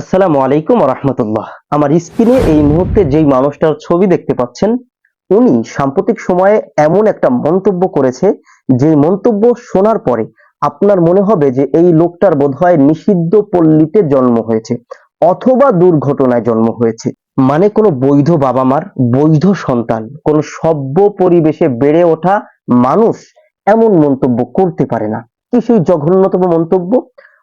আসসালামু আলাইকুম রহমতুল্লাহ আমার স্ক্রিনে এই মুহূর্তে যেই মানুষটার ছবি দেখতে পাচ্ছেন, উনি সাম্প্রতিক সময়ে এমন একটা মন্তব্য করেছে যে মন্তব্য শোনার পরে আপনার মনে হবে যে এই লোকটার বোধহয় নিষিদ্ধ পল্লীতে জন্ম হয়েছে অথবা দুর্ঘটনায় জন্ম হয়েছে। মানে কোনো বৈধ বাবা মার বৈধ সন্তান, কোন সভ্য পরিবেশে বেড়ে ওঠা মানুষ এমন মন্তব্য করতে পারে না। কি সেই জঘন্যতম মন্তব্য?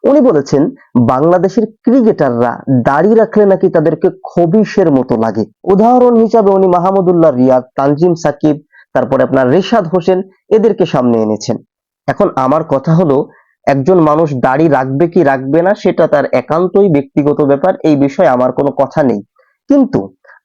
উনি বলেছেন, বাংলাদেশের ক্রিকেটাররা দাড়ি রাখলে নাকি তাদেরকে খবিশের মতো লাগে। উদাহরণ হিসাবে উনি মাহমুদুল্লাহ রিয়াদ, তানজিম সাকিব, তারপরে আপনার রেশাদ হোসেন এদেরকে সামনে এনেছেন। এখন আমার কথা হলো, একজন মানুষ দাড়ি রাখবে কি রাখবে না সেটা তার একান্তই ব্যক্তিগত ব্যাপার, এই বিষয়ে আমার কোনো কথা নেই। কিন্তু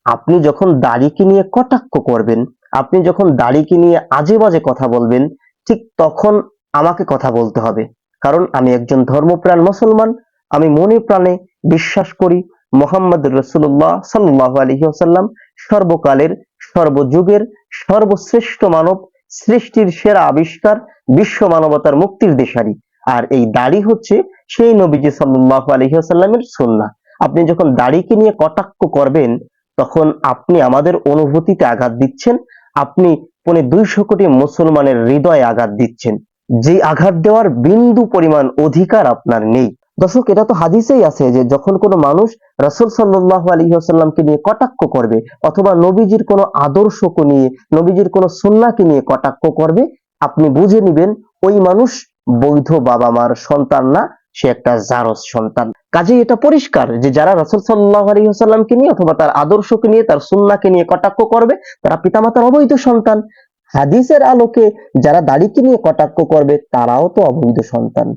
আপনি যখন দাড়িকে নিয়ে কটাক্ষ করবেন, আপনি যখন দাড়িকে নিয়ে আজে বাজে কথা বলবেন, ঠিক তখন আমাকে কথা বলতে হবে। কারণ আমি একজন ধর্মপ্রাণ মুসলমান, আমি মনে প্রাণে বিশ্বাস করি মোহাম্মদ রসুল্লাহ সাল্লাহ আলহিহাসাল্লাম সর্বকালের, সর্বযুগের, সর্বশ্রেষ্ঠ মানব, সৃষ্টির সেরা আবিষ্কার, বিশ্ব মানবতার মুক্তির দেশারি। আর এই দাড়ি হচ্ছে সেই নবীজি সাল্লাহ আলহিহাসাল্লামের সুন্না আপনি যখন দাড়িকে নিয়ে কটাক্ষ করবেন, তখন আপনি আমাদের অনুভূতিতে আঘাত দিচ্ছেন, আপনি পনে দুইশো কোটি মুসলমানের হৃদয়ে আঘাত দিচ্ছেন। যে আঘাত দেওয়ার বিন্দু পরিমাণ অধিকার আপনার নেই। দর্শক, এটা তো হাদিসেই আছে যে যখন কোনো মানুষ রসুল সাল্লাহ আলহিহাসাল্লামকে নিয়ে কটাক্ষ করবে অথবা নবীজির কোনো আদর্শকে নিয়ে, নবীজির কোনো সুন্নাকে নিয়ে কটাক্ষ করবে, আপনি বুঝে নিবেন ওই মানুষ বৈধ বাবা মার সন্তান না, সে একটা জারস সন্তান। কাজে এটা পরিষ্কার যে যারা রসুল সাল্লাহ আলহিহাসাল্লামকে নিয়ে অথবা তার আদর্শকে নিয়ে, তার সুন্নাকে নিয়ে কটাক্ষ করবে, তারা পিতামাতার অবৈধ সন্তান। হাদিসের আলোকে যারা দাড়িকে নিয়ে কটাক্ষ করবে, তারাও তো অবৈধ সন্তান।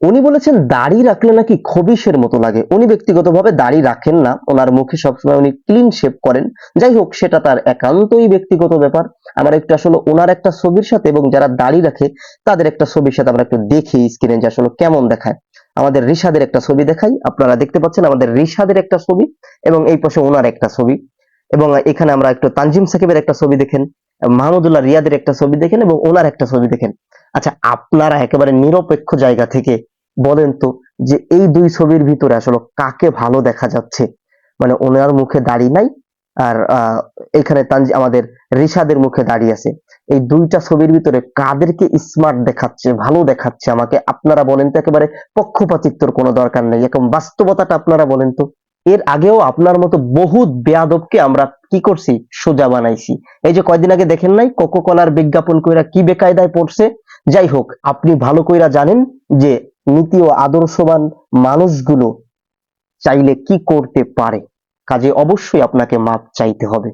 উনি বলেছেন, দাড়ি রাখলে নাকি খবিশের মতো লাগে। উনি ব্যক্তিগতভাবে দাড়ি রাখেন না। ওনার মুখে সবসময় উনি ক্লিন শেপ করেন। যাই হোক, সেটা তার একান্তই ব্যক্তিগত ব্যাপার। আমার একটু আসলে ওনার একটা ছবির সাথে এবং যারা দাড়ি রাখে, তাদের একটা ছবির সাথে আমরা একটু দেখি স্ক্রিনে যে আসলে কেমন দেখায়। আমাদের রিশাদের একটা ছবি দেখাই। আপনারা দেখতে পাচ্ছেন আমাদের রিশাদের একটা ছবি এবং এই পাশে ওনার একটা ছবি। এবং এখানে আমরা একটু তানজিম সাকিবের একটা ছবি দেখেন। মাহমুদুল্লাহ রিয়াদের একটা ছবি দেখেন এবং ওনার একটা ছবি দেখেন। আচ্ছা আপনারা একেবারে নিরপেক্ষ জায়গা থেকে বলেন তো যে এই দুই ছবির ভিতরে আসলে কাকে ভালো দেখা যাচ্ছে? মানে ওনার মুখে দাড়ি নাই আর এখানে তানজি, আমাদের রিশাদের মুখে দাঁড়িয়ে আছে। এই দুইটা ছবির ভিতরে কাদেরকে স্মার্ট দেখাচ্ছে, ভালো দেখাচ্ছে আমাকে? আপনারা বলেন তো একেবারে পক্ষপাতিত্বর কোনো দরকার নেই। এখন বাস্তবতাটা আপনারা বলেন তো। এর আগেও আপনার মতো বহু বেয়াদবকে আমরা কি করছি? সোজা বানাইছি। এই যে কয়দিন আগে দেখেন নাই কোকো কলার বিজ্ঞাপন কইরা কি বেকায়দায় পড়ছে? যাই হোক, আপনি ভালো কইরা জানেন যে নীতি ও আদর্শবান মানুষগুলো চাইলে কি করতে পারে? কাজে অবশ্যই আপনাকে মাপ চাইতে হবে।